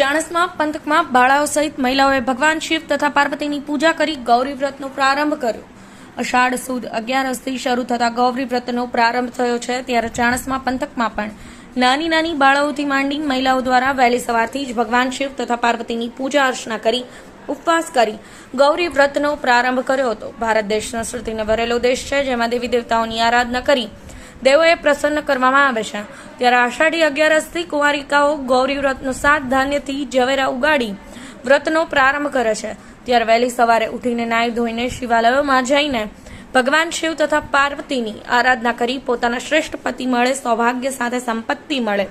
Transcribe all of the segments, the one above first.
ચાણસમા, પંથકમાં બાળાઓ સહિત મહિલાઓએ ભગવાન શિવ તથા પાર્વતીની પૂજા કરી ગૌરી વ્રતનો પ્રારંભ કર્યો. અષાઢ સુદ અગિયારસથી શરૂ થતા ગૌરી વ્રતનો પ્રારંભ થયો છે, ત્યારે ચાણસમાં, પંથકમાં પણ નાની નાની બાળાઓથી માંડી મહિલાઓ દ્વારા વહેલી સવારથી જ ભગવાન શિવ તથા પાર્વતીની પૂજા અર્ચના કરી, ઉપવાસ કરી ગૌરી વ્રતનો પ્રારંભ કર્યો હતો. ભારત દેશના સંસ્કૃતિને ભરેલો દેશ છે, જેમાં દેવી દેવતાઓની આરાધના કરી દેવોએ પ્રસન્ન કરવામાં આવે છે. ત્યારે આષાઢી અગિયારસથી કુંવારિકાઓ ગૌરી વ્રતનું સાત ધાન્યથી જવેરા ઉગાડી વ્રતનો પ્રારંભ કરે છે. ત્યારે વહેલી સવારે ઉઠીને નાઈ ધોઈને શિવાલયોમાં જઈને ભગવાન શિવ તથા પાર્વતીની આરાધના કરી પોતાના શ્રેષ્ઠ પતિ મળે, સૌભાગ્ય સાથે સંપત્તિ મળે.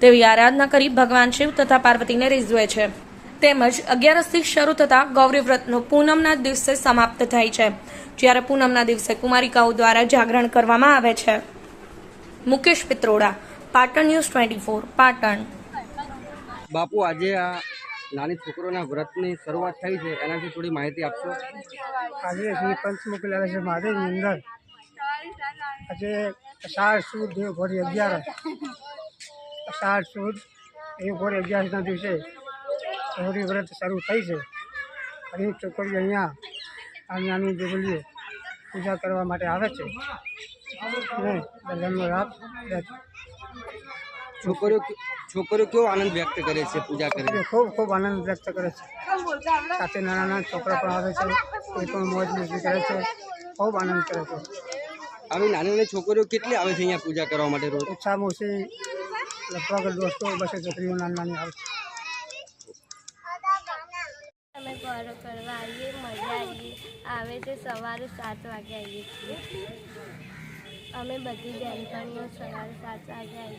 તેવી આરાધના કરી ભગવાન શિવ તથા પાર્વતીને રીઝવે છે. તેમજ અગિયારસથી શરૂ થતા ગૌરી વ્રતનો પૂનમના દિવસે સમાપ્ત થાય છે. જ્યારે પૂનમના દિવસે કુમારિકાઓ દ્વારા જાગરણ કરવામાં આવે છે. Mukesh Pitroda Patan news twenty four Patan. બાપુ આજે આ નાની છોકરોના વ્રતની શરૂઆત થઈ છે. એનાથી થોડી માહિતી આપશો? આજે શ્રી પંચમુખી છે મહાદેવની અંદર આજે અષાઢ સુદ દેવ ભોરી અગિયાર. અષાઢ સુદ દેવ ભોરી અગિયારસના દિવસે ગૌરી વ્રત શરૂ થઈ છે. ગરીબ છોકરીઓ અહીંયા આ નાની દેવલીઓ પૂજા કરવા માટે આવે છે. લાભ છોકરીઓ છોકરીઓ કેવો આનંદ વ્યક્ત કરે છે પૂજા કરી ખૂબ ખૂબ આનંદ વ્યક્ત કરે છે. સાથે નાના નાના છોકરા પણ આવે છે. કોઈ પણ મોજ મસ્તી કરે છે. ખૂબ આનંદ કરે છે. આવી નાની નાની છોકરીઓ કેટલી આવે છે અહીંયા પૂજા કરવા માટે રોજ? ઓછામાં ઓછી લગભગ દોસ્તો બસો છોકરીઓ નાની નાની આવે છે. અમે ગોરો કરવા આવીએ, મજા આવીએ. આવે છે સવારે સાત વાગે આવીએ છીએ. અમે બધી બહેનપણીઓ સવારે સાત વાગે આવીએ.